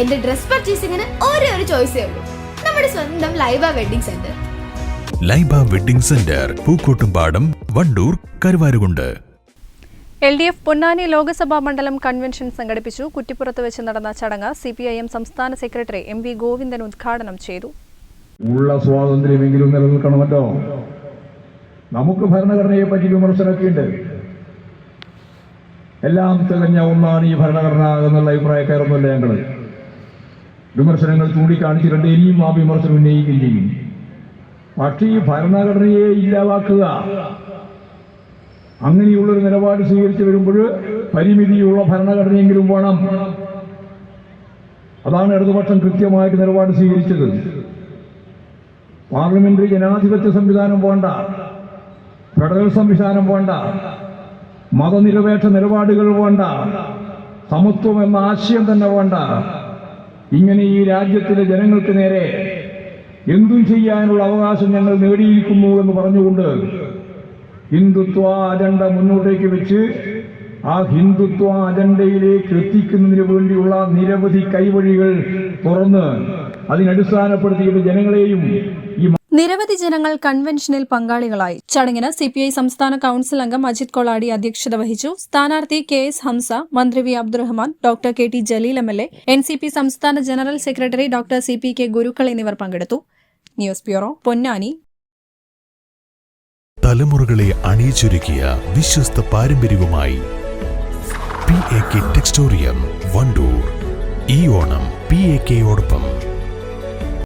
എന്റെ ഡ്രസ് പർച്ചേസിംഗിന് ഒരേ ഒരു ചോയ്സേ ഉള്ളൂ. നമ്മുടെ സ്വന്തം Laiba wedding centre. Laiba wedding centre Pookkottumpadam Wandoor Karuvarakundu. L D F Ponnani Lok Sabha മണ്ഡലം കൺവെൻഷൻ സംഘടിപ്പിച്ചു. കുറ്റിപ്പുറത്ത് വെച്ച് നടന്ന ചടങ്ങ് സി പി ഐ എം സംസ്ഥാന സെക്രട്ടറി എം വി ഗോവിന്ദൻ ഉദ്ഘാടനം ചെയ്തു. ഉള്ള സ്വാതന്ത്ര്യമെങ്കിലും നിലനിൽക്കണമല്ലോ നമുക്ക് ഭരണഘടനയെ പറ്റി വിമർശനമൊക്കെയുണ്ട്. എല്ലാം തികഞ്ഞ ഒന്നാണ് ഈ ഭരണഘടന എന്നുള്ള അഭിപ്രായക്കാരൊന്നുമല്ല ഞങ്ങൾ വിമർശനങ്ങൾ ചൂണ്ടിക്കാണിച്ചിട്ടുണ്ട് ഇനിയും ആ വിമർശനം ഉന്നയിക്കുകയും ചെയ്യും. പക്ഷേ ഈ ഭരണഘടനയെ ഇല്ലാതാക്കുക അങ്ങനെയുള്ളൊരു നിലപാട് സ്വീകരിച്ചു വരുമ്പോൾ പരിമിതിയുള്ള ഭരണഘടനയെങ്കിലും വേണം. അതാണ് ഇടതുപക്ഷം കൃത്യമായിട്ട് നിലപാട് സ്വീകരിച്ചത്. പാർലമെന്ററി ജനാധിപത്യ സംവിധാനം വേണ്ട ഫെഡറൽ സംവിധാനം വേണ്ട മതനിരപേക്ഷ നിലപാടുകൾ വേണ്ട സമത്വം എന്ന ആശയം തന്നെ വേണ്ട. ഇങ്ങനെ ഈ രാജ്യത്തിലെ ജനങ്ങൾക്ക് നേരെ എന്തും ചെയ്യാനുള്ള അവകാശം ഞങ്ങൾ നേടിയിരിക്കുന്നു എന്ന് പറഞ്ഞുകൊണ്ട് ഹിന്ദുത്വ അജണ്ട മുന്നോട്ടേക്ക് വെച്ച് ആ ഹിന്ദുത്വ അജണ്ടയിലേക്ക് എത്തിക്കുന്നതിന് വേണ്ടിയുള്ള നിരവധി കൈവഴികൾ തുറന്ന് അതിനടിസ്ഥാനപ്പെടുത്തിയിട്ട് ജനങ്ങളെയും നിരവധി ജനങ്ങൾ കൺവെൻഷനിൽ പങ്കാളികളായി. ചടങ്ങിന് സി പി ഐ സംസ്ഥാന കൌൺസിൽ അംഗം അജിത് കൊളാടി അധ്യക്ഷത വഹിച്ചു. സ്ഥാനാർത്ഥി കെ എസ് ഹംസ മന്ത്രി V Abdurahman doctor K T Jaleel M L A N C P സംസ്ഥാന general secretary doctor C P K Gurukkal എന്നിവർ പങ്കെടുത്തു. News bureau Ponnani. തലമുറകളെ അണിയിച്ചൊരുക്കിയ വിശ്വസ്ത പാരമ്പര്യവുമായി P A K textorium Wandoor. ഈ ഓണം പി എ കെയോടൊപ്പം